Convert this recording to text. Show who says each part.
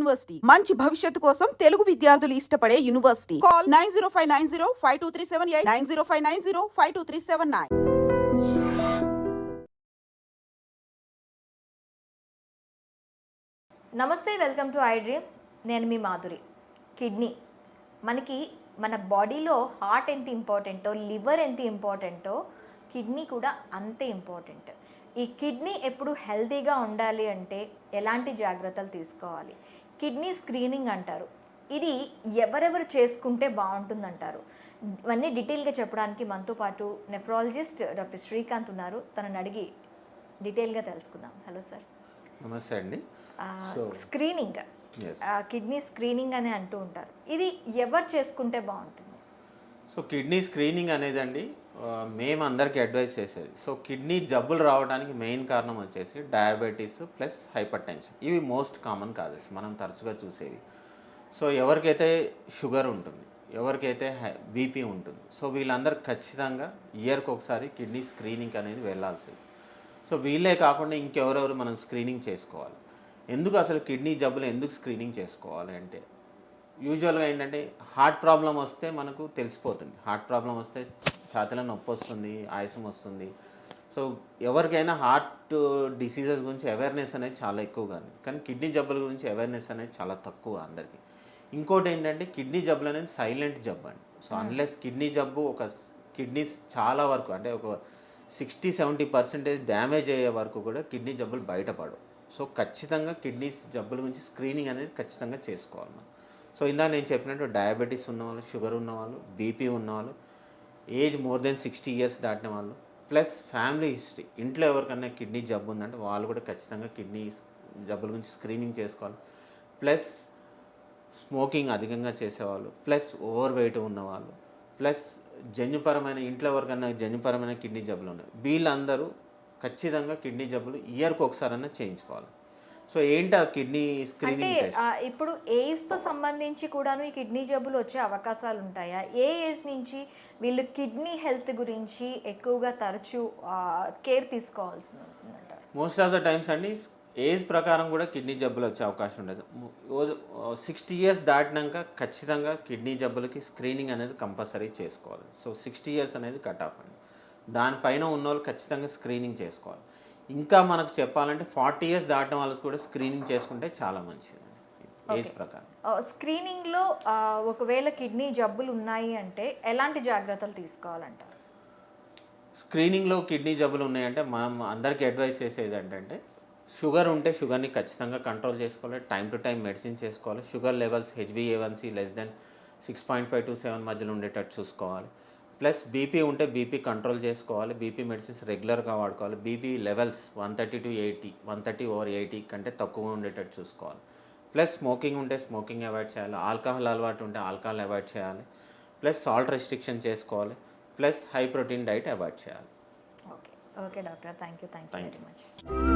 Speaker 1: University. మంచి భవిష్యత్తు కోసం తెలుగు విద్యార్థులు ఇష్టపడే university. Call nine zero five nine zero five two three seven eight nine zero five nine zero five two three seven nine.
Speaker 2: నమస్తే welcome to I dream. నేను మీ Madhuri. Kidney. మనకి మన బాడీలో హార్ట్ ఎంత ఇంపార్టెంటో లివర్ ఎంత ఇంపార్టెంటో కిడ్నీ కూడా అంతే ఇంపార్టెంట్. ఈ కిడ్నీ ఎప్పుడు హెల్తీగా ఉండాలి అంటే ఎలాంటి జాగ్రత్తలు తీసుకోవాలి? కిడ్నీ స్క్రీనింగ్ అంటారు. ఇది ఎవరెవరు చేసుకుంటే బాగుంటుందంటారు. ఇవన్నీ డీటెయిల్గా చెప్పడానికి మనతో పాటు నెఫ్రాలజిస్ట్ డాక్టర్ శ్రీకాంత్ ఉన్నారు. తనని అడిగి డీటెయిల్గా తెలుసుకుందాం. Hello sir.
Speaker 3: నమస్తే అండి.
Speaker 2: స్క్రీనింగ్. కిడ్నీ స్క్రీనింగ్ అని అంటూ ఉంటారు. ఇది ఎవరు చేసుకుంటే బాగుంటుంది?
Speaker 3: సో కిడ్నీ స్క్రీనింగ్ అనేది అండి ఆ, మేము అందరికీ అడ్వైస్ చేసేది. సో కిడ్నీ జబ్బులు రావడానికి మెయిన్ కారణం వచ్చేసి డయాబెటీస్ ప్లస్ హైపర్ టెన్షన్ ఇవి మోస్ట్ కామన్ కాజెస్ మనం తరచుగా చూసేవి. సో ఎవరికైతే షుగర్ ఉంటుంది ఎవరికైతే బీపీ ఉంటుంది సో వీళ్ళందరూ ఖచ్చితంగా ఇయర్కి ఒకసారి కిడ్నీ స్క్రీనింగ్ అనేది వెళ్ళాల్సింది. సో వీళ్ళే కాకుండా ఇంకెవరెవరు మనం స్క్రీనింగ్ చేసుకోవాలి. ఎందుకు అసలు కిడ్నీ జబ్బులు ఎందుకు స్క్రీనింగ్ చేసుకోవాలి అంటే యూజువల్గా ఏంటంటే హార్ట్ ప్రాబ్లం వస్తే మనకు తెలిసిపోతుంది. హార్ట్ ప్రాబ్లం వస్తే ఛాతీలో నొప్పి వస్తుంది ఆయాసం వస్తుంది. సో ఎవరికైనా హార్ట్ డిసీజెస్ గురించి అవేర్నెస్ అనేది చాలా ఎక్కువగా ఉంది కానీ కిడ్నీ జబ్బుల గురించి అవేర్నెస్ అనేది చాలా తక్కువ అందరికీ. ఇంకోటి ఏంటంటే కిడ్నీ జబ్బులు అనేది సైలెంట్ జబ్బు అండి. సో అన్లెస్ కిడ్నీ జబ్బు ఒక కిడ్నీస్ చాలా వరకు అంటే ఒక సిక్స్టీ సెవెంటీ పర్సెంటేజ్ డ్యామేజ్ అయ్యే వరకు కూడా కిడ్నీ జబ్బులు బయటపడవు. సో ఖచ్చితంగా కిడ్నీస్ జబ్బుల గురించి స్క్రీనింగ్ అనేది ఖచ్చితంగా చేసుకోవాలి మనం. సో ఇందాక నేను చెప్పినట్టు డయాబెటీస్ ఉన్నవాళ్ళు షుగర్ ఉన్నవాళ్ళు బీపీ ఉన్నవాళ్ళు age more than sixty years దాటిన వాళ్ళు. Plus family history. ఇంట్లో ఎవరికైనా కిడ్నీ జబ్బు ఉందంటే వాళ్ళు కూడా ఖచ్చితంగా కిడ్నీ జబ్బుల గురించి స్క్రీనింగ్ చేసుకోవాలి. ప్లస్ స్మోకింగ్ అధికంగా చేసేవాళ్ళు. ప్లస్ ఓవర్ వెయిట్ ఉన్నవాళ్ళు. ప్లస్ జన్యుపరమైన ఇంట్లో ఎవరికైనా జన్యుపరమైన కిడ్నీ జబ్బులు ఉన్నాయి. వీళ్ళందరూ ఖచ్చితంగా కిడ్నీ జబ్బులు ఇయర్కి ఒకసారైనా చేయించుకోవాలి. సో ఏంటి ఆ కిడ్నీ
Speaker 2: అంటే
Speaker 3: స్క్రీనింగ్
Speaker 2: ఆ, ఇప్పుడు ఏజ్తో సంబంధించి కూడాను ఈ కిడ్నీ జబ్బులు వచ్చే అవకాశాలు ఉంటాయా ఏ ఏజ్ నుంచి వీళ్ళు కిడ్నీ హెల్త్ గురించి ఎక్కువగా తరచూ కేర్ తీసుకోవాల్సి
Speaker 3: మోస్ట్ ఆఫ్ ద టైమ్స్ అండి ఏజ్ ప్రకారం కూడా కిడ్నీ జబ్బులు వచ్చే అవకాశం ఉండదు. సిక్స్టీ ఇయర్స్ దాటినాక ఖచ్చితంగా కిడ్నీ జబ్బులకి స్క్రీనింగ్ అనేది కంపల్సరీ చేసుకోవాలి. సో సిక్స్టీ ఇయర్స్ అనేది కట్ ఆఫ్ అండి. దానిపైన ఉన్న వాళ్ళు ఖచ్చితంగా స్క్రీనింగ్ చేసుకోవాలి. ఇంకా మనకు చెప్పాలంటే ఫార్టీ ఇయర్స్ దాటిన వాళ్ళకి కూడా స్క్రీనింగ్ చేసుకుంటే చాలా మంచిది. ఏజ్ ప్రకారం.
Speaker 2: స్క్రీనింగ్లో ఆ, ఒకవేళ కిడ్నీ జబ్బులు ఉన్నాయి అంటే ఎలాంటి జాగ్రత్తలు తీసుకోవాలంటారు?
Speaker 3: స్క్రీనింగ్లో కిడ్నీ జబ్బులు ఉన్నాయంటే మనం అందరికీ అడ్వైస్ చేసేది ఏంటంటే షుగర్ ఉంటే షుగర్ని ఖచ్చితంగా కంట్రోల్ చేసుకోవాలి టైం టు టైం మెడిసిన్ చేసుకోవాలి sugar levels హెచ్బిఏవన్సీ less than six point five to seven మధ్యలో ఉండేటట్టు చూసుకోవాలి. ప్లస్ బీపీ ఉంటే బీపీ కంట్రోల్ చేసుకోవాలి. బీపీ మెడిసిన్స్ రెగ్యులర్గా వాడుకోవాలి. BP levels one thirty to eighty one thirty over eighty కంటే తక్కువ ఉండేటట్టు చూసుకోవాలి. ప్లస్ స్మోకింగ్ ఉంటే స్మోకింగ్ అవాయిడ్ చేయాలి. ఆల్కహాల్ అలవాటు ఉంటే ఆల్కహాల్ అవాయిడ్ చేయాలి. ప్లస్ సాల్ట్ రెస్ట్రిక్షన్ చేసుకోవాలి. Plus high protein diet avoid చేయాలి.
Speaker 2: Okay. Okay doctor. Thank you thank you very much.